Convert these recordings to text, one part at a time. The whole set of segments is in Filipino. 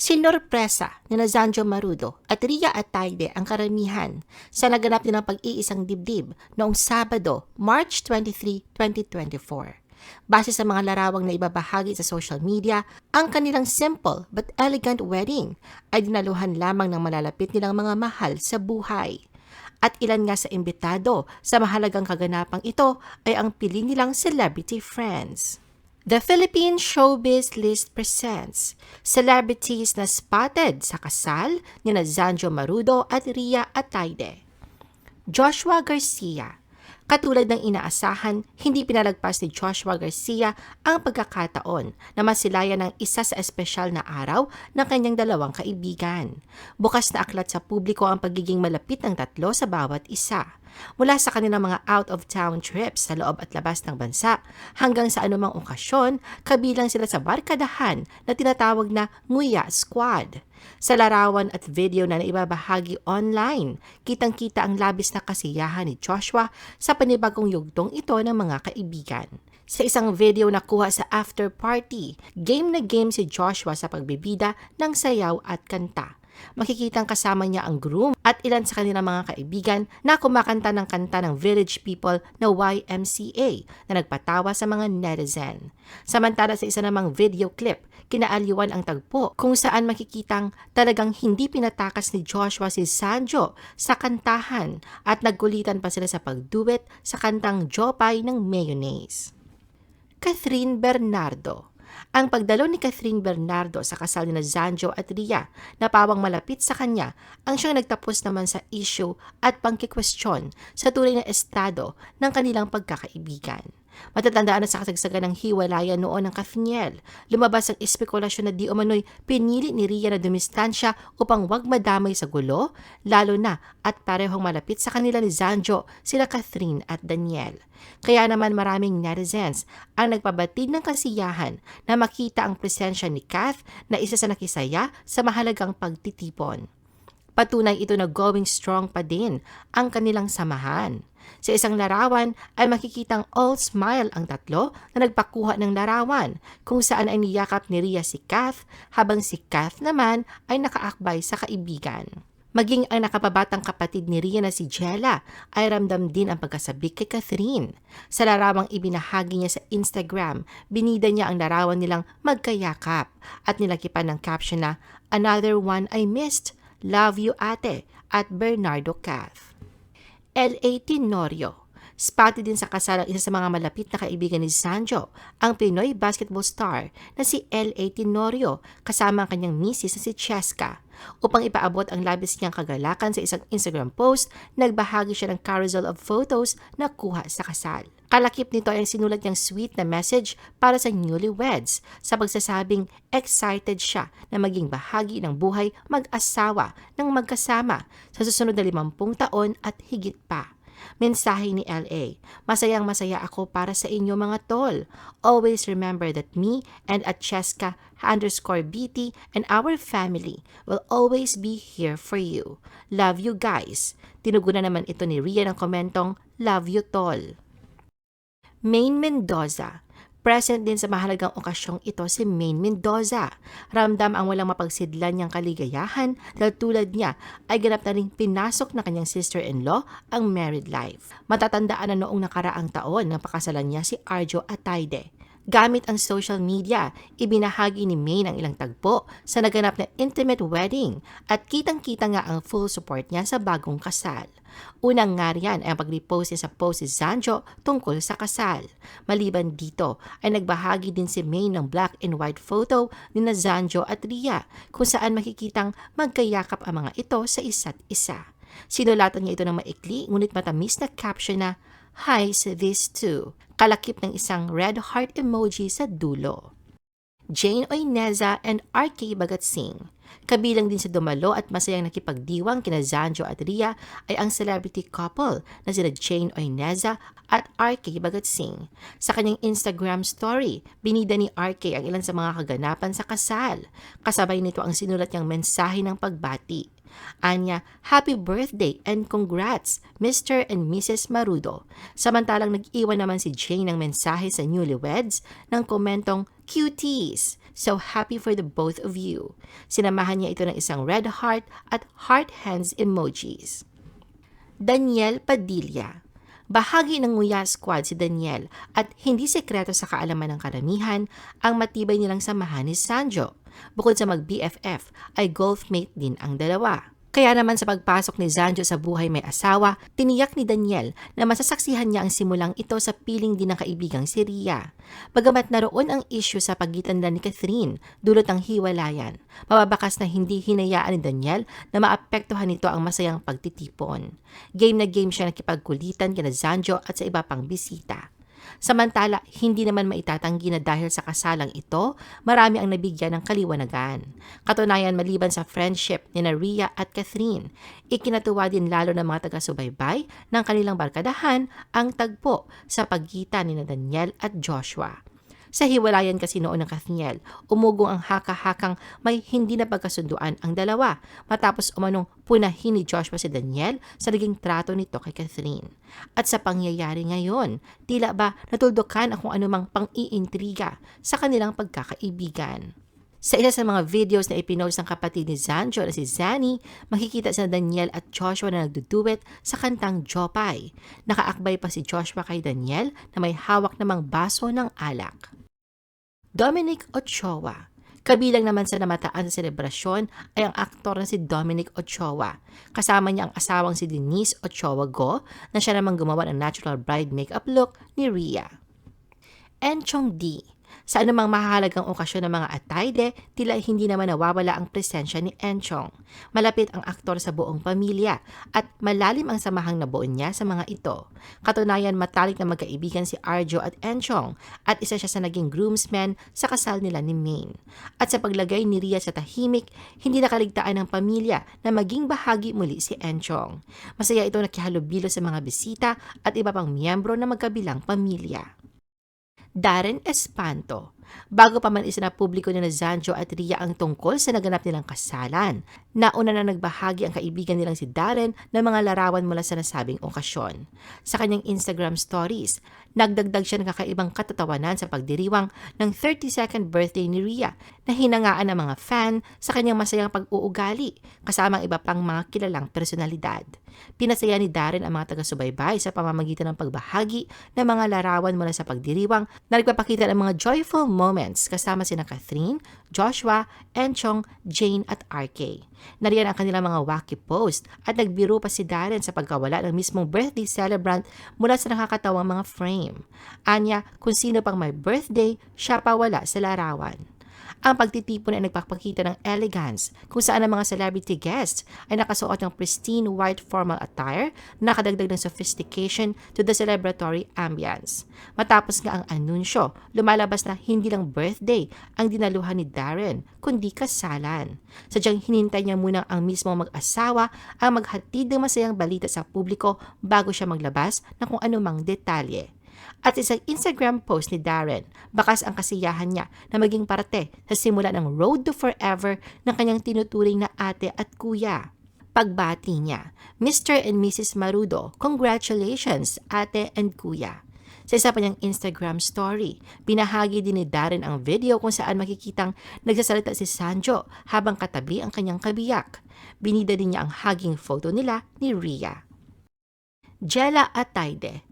Sinorpresa ni na Zanjo Marudo at Ria Atayde ang karamihan sa naganap nilang pag-iisang dibdib noong Sabado, March 23, 2024. Base sa mga larawang na ibabahagi sa social media, ang kanilang simple but elegant wedding ay dinaluhan lamang ng malalapit nilang mga mahal sa buhay. At ilan nga sa imbitado sa mahalagang kaganapang ito ay ang pili nilang celebrity friends. The Philippine Showbiz List presents celebrities na spotted sa kasal ni na Zanjo Marudo at Ria Atayde. Joshua Garcia Katulad ng inaasahan, hindi pinalagpas ni Joshua Garcia ang pagkakataon na masilayan ng isa sa espesyal na araw ng kanyang dalawang kaibigan. Bukas na aklat sa publiko ang pagiging malapit ng tatlo sa bawat isa mula sa kanilang mga out-of-town trips sa loob at labas ng bansa hanggang sa anumang okasyon, kabilang sila sa barkadahan na tinatawag na Nguya Squad. Sa larawan at video na naibabahagi online, kitang-kita ang labis na kasiyahan ni Joshua sa panibagong yugtong ito ng mga kaibigan. Sa isang video na kuha sa after party, game na game si Joshua sa pagbibida ng sayaw at kanta makikitang kasama niya ang groom at ilan sa kanilang mga kaibigan na kumakanta ng kanta ng Village People na YMCA na nagpatawa sa mga netizen. Samantala sa isa namang video clip, kinaalyuan ang tagpo kung saan makikitang talagang hindi pinatakas ni Joshua si Sanjo sa kantahan at nagkulitan pa sila sa pagduet sa kantang Jopay ng Mayonnaise. Catherine Bernardo ang pagdalo ni Catherine Bernardo sa kasal ni Zanjo at Ria na pawang malapit sa kanya ang siyang nagtapos naman sa issue at pangkikwestiyon sa tunay na estado ng kanilang pagkakaibigan. Matatandaan na sa kasagsagan ng hiwalayan noon ng Kathniel. Lumabas ang espekulasyon na di umano'y pinili ni Ria na dumistansya upang wag madamay sa gulo, lalo na at parehong malapit sa kanila ni Zanjo, sila Catherine at Daniel. Kaya naman maraming netizens ang nagpabatid ng kasiyahan na makita ang presensya ni Kath na isa sa nakisaya sa mahalagang pagtitipon. Patunay ito na going strong pa din ang kanilang samahan. Sa isang larawan ay makikitang all smile ang tatlo na nagpakuha ng larawan kung saan ay niyakap ni Ria si Kath habang si Kath naman ay nakaakbay sa kaibigan. Maging ang nakababatang kapatid ni Ria na si Jella ay ramdam din ang pagkasabik kay Catherine. Sa larawang ibinahagi niya sa Instagram, binida niya ang larawan nilang magkayakap at nilakipan ng caption na Another one I missed, love you ate, at Bernardo Cath. L.A. Tenorio Spotted din sa kasal ang isa sa mga malapit na kaibigan ni Sanjo, ang Pinoy basketball star na si L.A. Tenorio kasama ang kanyang misis na si Cheska. Upang ipaabot ang labis niyang kagalakan sa isang Instagram post, nagbahagi siya ng carousel of photos na kuha sa kasal. Kalakip nito ay sinulat niyang sweet na message para sa newlyweds sa pagsasabing excited siya na maging bahagi ng buhay mag-asawa ng magkasama sa susunod na limampung taon at higit pa. Mensahe ni LA, Masayang masaya ako para sa inyo mga tol. Always remember that me and at Cheska underscore BT and our family will always be here for you. Love you guys. Tinugunan naman ito ni Ria ng komentong, Love you tol. Main Mendoza Present din sa mahalagang okasyong ito si Maine Mendoza. Ramdam ang walang mapagsidlan niyang kaligayahan dahil tulad niya ay ganap na rin pinasok na kanyang sister-in-law ang married life. Matatandaan na noong nakaraang taon na pakasalan niya si Arjo Atayde. Gamit ang social media, ibinahagi ni May ang ilang tagpo sa naganap na intimate wedding at kitang-kita nga ang full support niya sa bagong kasal. Unang nga riyan ay ang pag-repost niya sa post si Zanjo tungkol sa kasal. Maliban dito ay nagbahagi din si May ng black and white photo ni na Zanjo at Ria kung saan makikitang magkayakap ang mga ito sa isa't isa. Sinulatan niya ito ng maikli ngunit matamis na caption na Hi sa this too, kalakip ng isang red heart emoji sa dulo. Jane Oineza and R.K. Bagatsing. Kabilang din sa dumalo at masayang nakipagdiwang kina Zanjo at Ria ay ang celebrity couple na sina Jane Oineza at R.K. Bagatsing. Sa kanyang Instagram story, binida ni R.K. ang ilan sa mga kaganapan sa kasal. Kasabay nito ang sinulat niyang mensahe ng pagbati. Anya, happy birthday and congrats, Mr. and Mrs. Marudo. Samantalang nag-iwan naman si Jane ng mensahe sa newlyweds ng komentong Cuties! So happy for the both of you. Sinamahan niya ito ng isang red heart at heart hands emojis. Daniel Padilla Bahagi ng Nguya Squad si Daniel at hindi sekreto sa kaalaman ng karamihan ang matibay nilang samahan ni Sanjo. Bukod sa mag-BFF ay golfmate din ang dalawa. Kaya naman sa pagpasok ni Zanjo sa buhay may asawa, tiniyak ni Daniel na masasaksihan niya ang simulang ito sa piling din ng kaibigang si Ria. Bagamat naroon ang issue sa pagitan nila ni Catherine, dulot ng hiwalayan, mababakas na hindi hinayaan ni Daniel na maapektuhan nito ang masayang pagtitipon. Game na game siya nakipagkulitan kina Zanjo at sa iba pang bisita. Samantala, hindi naman maitatanggi na dahil sa kasalang ito, marami ang nabigyan ng kaliwanagan. Katunayan maliban sa friendship ni Ria at Catherine, ikinatuwa din lalo ng mga taga-subaybay ng kanilang barkadahan ang tagpo sa pagitan ni Daniel at Joshua. Sa hiwalayan kasi noon ng Kathniel, umugong ang haka-hakang may hindi na pagkasunduan ang dalawa matapos umanong punahin ni Joshua si Daniel sa naging trato nito kay Catherine. At sa pangyayari ngayon, tila ba natuldukan ang anumang pang-iintriga sa kanilang pagkakaibigan. Sa isa sa mga videos na ipinost ng kapatid ni Zanjo na si Zanny, makikita sa Daniel at Joshua na nagduduet sa kantang Jopay. Nakaakbay pa si Joshua kay Daniel na may hawak namang baso ng alak. Dominic Ochoa. Kabilang naman sa namataan sa selebrasyon ay ang aktor na si Dominic Ochoa. Kasama niya ang asawang si Denise Ochoa Go na siya namang gumawa ng natural bride makeup look ni Ria. Enchong D. Sa anumang mahalagang okasyon ng mga atayde, tila hindi naman nawawala ang presensya ni Enchong. Malapit ang aktor sa buong pamilya at malalim ang samahang nabuo niya sa mga ito. Katunayan matalik na magkaibigan si Arjo at Enchong at isa siya sa naging groomsmen sa kasal nila ni Maine. At sa paglagay ni Ria sa tahimik, hindi nakaligtaan ng pamilya na maging bahagi muli si Enchong. Masaya ito nakihalubilo sa mga bisita at iba pang miyembro ng magkabilang pamilya. Darren Espanto. Bago pa man isinapubliko ni Zanjo at Ria ang tungkol sa naganap nilang kasalan, nauna na nagbahagi ang kaibigan nilang si Darren ng mga larawan mula sa nasabing okasyon. Sa kanyang Instagram stories, nagdagdag siya ng kakaibang katatawanan sa pagdiriwang ng 32nd birthday ni Ria na hinangaan ng mga fan sa kanyang masayang pag-uugali kasama ang iba pang mga kilalang personalidad. Pinasaya ni Darren ang mga taga-subaybay sa pamamagitan ng pagbahagi ng mga larawan mula sa pagdiriwang na nagpapakita ng mga joyful moments kasama sina Catherine, Joshua, Enchong, Jane at RK. Nariyan ang kanilang mga wacky post at nagbiro pa si Darren sa pagkawala ng mismong birthday celebrant mula sa nakakatawang mga frame. Anya, kung sino pang may birthday, siya pa wala sa larawan. Ang pagtitipon ay nagpapakita ng elegance kung saan ang mga celebrity guests ay nakasuot ng pristine white formal attire na nakadagdag ng sophistication to the celebratory ambience. Matapos nga ang anunsyo, lumalabas na hindi lang birthday ang dinaluhan ni Darren, kundi kasalan. Sadyang hinintay niya muna ang mismo mag-asawa ang maghatid ng masayang balita sa publiko bago siya maglabas ng kung anumang detalye. At isang Instagram post ni Darren, bakas ang kasiyahan niya na maging parte sa simula ng Road to Forever ng kanyang tinuturing na ate at kuya. Pagbati niya, Mr. and Mrs. Marudo, congratulations ate and kuya. Sa isa pa niyang Instagram story, binahagi din ni Darren ang video kung saan makikitang nagsasalita si Sanjo habang katabi ang kanyang kabiyak. Binida din niya ang hugging photo nila ni Ria. Jella Ataide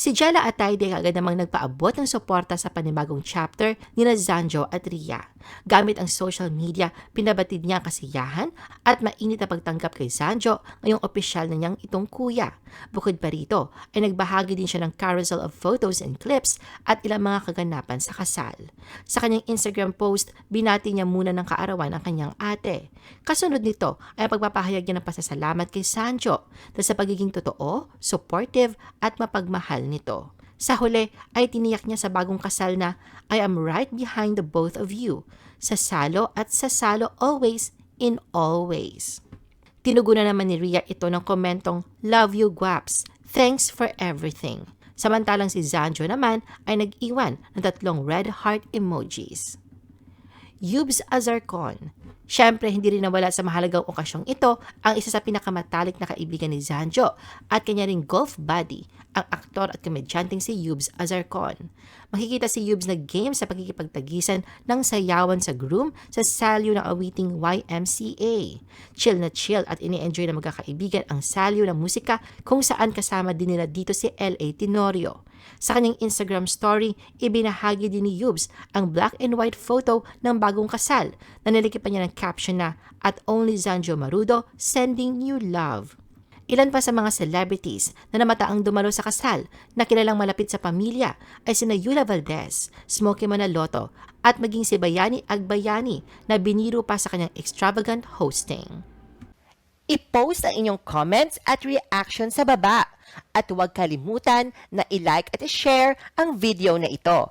Si Jella Atayde agad namang nagpaabot ng suporta sa panibagong chapter ni Zanjo at Ria. Gamit ang social media, pinabatid niya ang kasiyahan at mainit na pagtanggap kay Zanjo ngayong opisyal na niyang itong kuya. Bukod pa rito, ay nagbahagi din siya ng carousel of photos and clips at ilang mga kaganapan sa kasal. Sa kanyang Instagram post, binati niya muna ng kaarawan ang kanyang ate. Kasunod nito ay pagpapahayag niya ng pasasalamat kay Sancho dahil sa pagiging totoo, supportive at mapagmahal nito. Sa huli ay tiniyak niya sa bagong kasal na I am right behind the both of you. Sa salo at sa salo always in all ways. Tinugunan naman ni Ria ito ng komentong Love you guaps. Thanks for everything. Samantalang si Zanjo naman ay nag-iwan ng tatlong red heart emojis. Yubes Azarcon. Siyempre, hindi rin nawala sa mahalagang okasyong ito ang isa sa pinakamatalik na kaibigan ni Zanjo at kanya ring golf buddy, ang aktor at komedyanteng si Yubes Azarcon. Makikita si Yubs na game sa pagkikipagtagisan ng sayawan sa groom sa salyo ng awiting YMCA. Chill na chill at ini-enjoy ng magkakaibigan ang salyo ng musika kung saan kasama din nila dito si L.A. Tenorio. Sa kanyang Instagram story, ibinahagi din ni Yubs ang black and white photo ng bagong kasal na nilikipan niya ng caption na at only Zanjo Marudo sending you love. Ilan pa sa mga celebrities na namataang dumalo sa kasal na kilalang malapit sa pamilya ay sina Yula Valdez, Smokey Manaloto at maging si Bayani Agbayani na biniro pa sa kanyang extravagant hosting. I-post ang inyong comments at reaction sa baba. At huwag kalimutan na i-like at i-share ang video na ito.